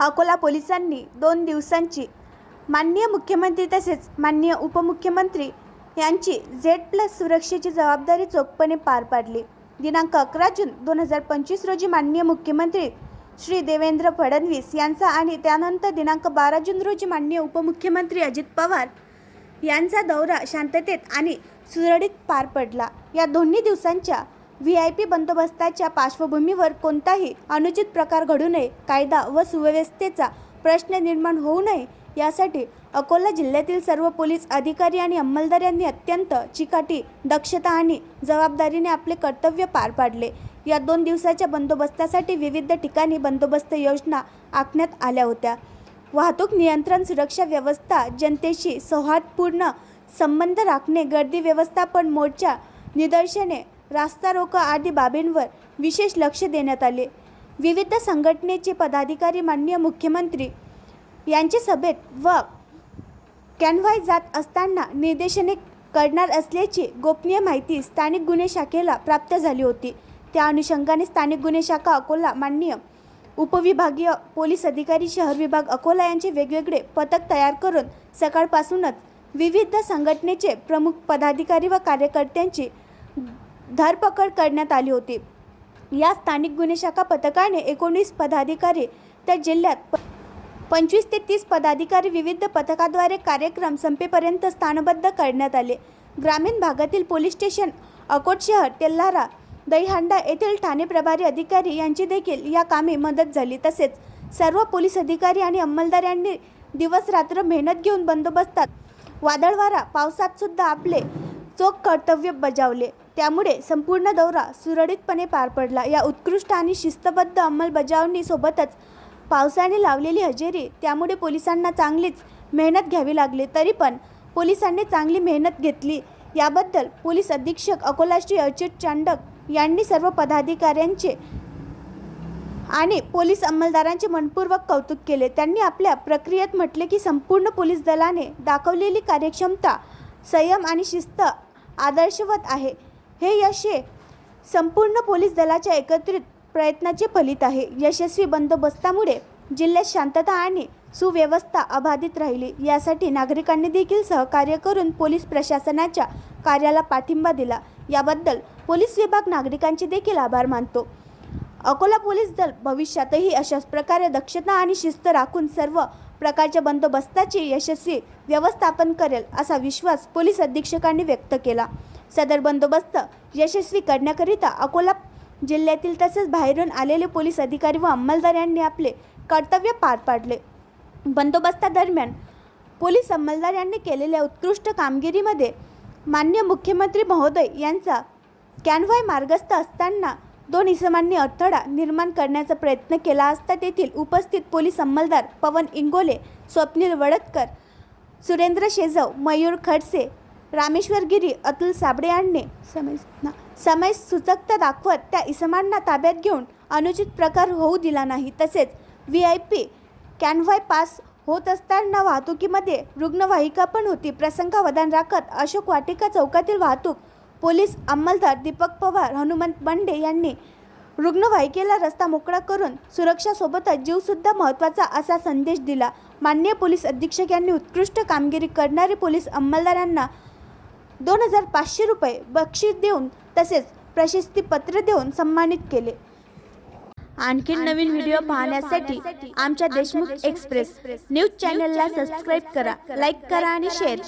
अकोला पोलिसांनी दोन दिवसांची माननीय मुख्यमंत्री तसेच माननीय उपमुख्यमंत्री यांची झेड प्लस सुरक्षेची जबाबदारी चोखपणे पार पाडली. दिनांक अकरा जून दोन हजार पंचवीस रोजी माननीय मुख्यमंत्री श्री देवेंद्र फडणवीस यांचा आणि त्यानंतर दिनांक बारा जून रोजी माननीय उपमुख्यमंत्री अजित पवार यांचा दौरा शांततेत आणि सुरळीत पार पडला. या दोन्ही दिवसांच्या व्ही आय पी बंदोबस्ताच्या पार्श्वभूमीवर कोणताही अनुचित प्रकार घडू नये कायदा व सुव्यवस्थेचा प्रश्न निर्माण होऊ नये यासाठी अकोला जिल्ह्यातील सर्व पोलीस अधिकारी आणि अंमलदार यांनी अत्यंत चिकाटी दक्षता आणि जबाबदारीने आपले कर्तव्य पार पाडले. या दोन दिवसाच्या बंदोबस्तासाठी विविध ठिकाणी बंदोबस्त योजना आखण्यात आल्या होत्या. वाहतूक नियंत्रण सुरक्षा व्यवस्था जनतेशी सौहार्दपूर्ण संबंध राखणे गर्दी व्यवस्थापन मोर्चा निदर्शने रास्ता रोको आदी बाबींवर विशेष लक्ष देण्यात आले. विविध संघटनेचे पदाधिकारी माननीय मुख्यमंत्री यांच्या सभेत व कॅनव्हाय जात असताना निर्देशने करणार असल्याची गोपनीय माहिती स्थानिक गुन्हे शाखेला प्राप्त झाली होती. त्या अनुषंगाने स्थानिक गुन्हे शाखा अकोला माननीय उपविभागीय पोलीस अधिकारी शहर विभाग अकोला यांचे वेगवेगळे पथक तयार करून सकाळपासूनच विविध संघटनेचे प्रमुख पदाधिकारी व कार्यकर्त्यांची धरपकड करण्यात आली होती. या स्थानिक गुन्हे शाखा पथकाने एकोणीस पदाधिकारी त्या जिल्ह्यात प- पंचवीस ते तीस पदाधिकारी विविध पथकाद्वारे कार्यक्रम संपेपर्यंत स्थानबद्ध करण्यात आले. ग्रामीण भागातील पोलीस स्टेशन अकोट शहर तेल्हारा दहीहांडा येथील ठाणे प्रभारी अधिकारी यांची देखील या कामी मदत झाली. तसेच सर्व पोलीस अधिकारी आणि अंमलदार यांनी दिवस रात्र मेहनत घेऊन बंदोबस्तात. वादळवारा पावसात सुद्धा आपले चोख कर्तव्य बजावले त्यामुळे संपूर्ण दौरा सुरळीतपणे पार पडला. या उत्कृष्ट आणि शिस्तबद्ध अंमलबजावणीसोबतच पावसाने लावलेली हजेरी त्यामुळे पोलिसांना चांगलीच मेहनत घ्यावी लागली. तरी पण पोलिसांनी चांगली मेहनत घेतली. याबद्दल पोलीस अधीक्षक अकोला श्री अच्युत चांडक यांनी सर्व पदाधिकाऱ्यांचे आणि पोलीस अंमलदारांचे मनपूर्वक कौतुक केले. त्यांनी आपल्या प्रक्रियेत म्हटले की संपूर्ण पोलीस दलाने दाखवलेली कार्यक्षमता संयम आणि शिस्त आदर्शवत आहे. हे यश हे संपूर्ण पोलीस दलाच्या एकत्रित प्रयत्नाचे फलित आहे. यशस्वी बंदोबस्तामुळे जिल्ह्यात शांतता आणि सुव्यवस्था अबाधित राहिली. यासाठी नागरिकांनी देखील सहकार्य करून पोलीस प्रशासनाच्या कार्याला पाठिंबा दिला. याबद्दल पोलीस विभाग नागरिकांचे देखील आभार मानतो. अकोला पोलीस दल भविष्यातही अशाच प्रकारे दक्षता आणि शिस्त राखून सर्व प्रकारच्या बंदोबस्ताचे यशस्वी व्यवस्थापन करेल असा विश्वास पोलीस अधीक्षकांनी व्यक्त केला. सदर बंदोबस्त यशस्वी करण्याकरिता अकोला जिल्ह्यातील तसेच बाहेरून आलेले पोलीस अधिकारी व अंमलदार यांनी आपले कर्तव्य पार पाडले. बंदोबस्तादरम्यान पोलीस अंमलदार यांनी केलेल्या उत्कृष्ट कामगिरीमध्ये मान्य मुख्यमंत्री महोदय यांचा कॅनव्हाय मार्गस्थ असताना दोन इसमांनी अडथळा निर्माण करण्याचा प्रयत्न केला असता तेथील उपस्थित पोलीस अंमलदार पवन इंगोले स्वप्नील वडतकर सुरेंद्र शेजव मयूर खडसे रामेश्वर गिरी अतुल साबळे यांनी समय ना- समय सूचकता दाखवत त्या इसमांना ताब्यात घेऊन अनुचित प्रकार होऊ दिला नाही. तसेच V I P convoy pass होत असताना वाहतुकीमध्ये रुग्णवाहिका पण होती. प्रसंगावधान राखत अशोक वाटिका चौकातील वाहतूक पोलीस अंमलदार दीपक पवार हनुमंत बंडे यांनी रुग्णवाहिकेला रस्ता मोकळा करून सुरक्षासोबतच जीवसुद्धा महत्त्वाचा असा संदेश दिला. माननीय पोलीस अधीक्षक यांनी उत्कृष्ट कामगिरी करणारे पोलीस अंमलदारांना दोन हजार पाचशे रुपये बक्षीस देऊन तसेच प्रशस्तीपत्र देऊन सन्मानित केले. आणखी नवीन व्हिडिओ पाहण्यासाठी आमच्या देशमुख एक्सप्रेस न्यूज चॅनलला सबस्क्राईब करा लाईक करा आणि शेअर करा.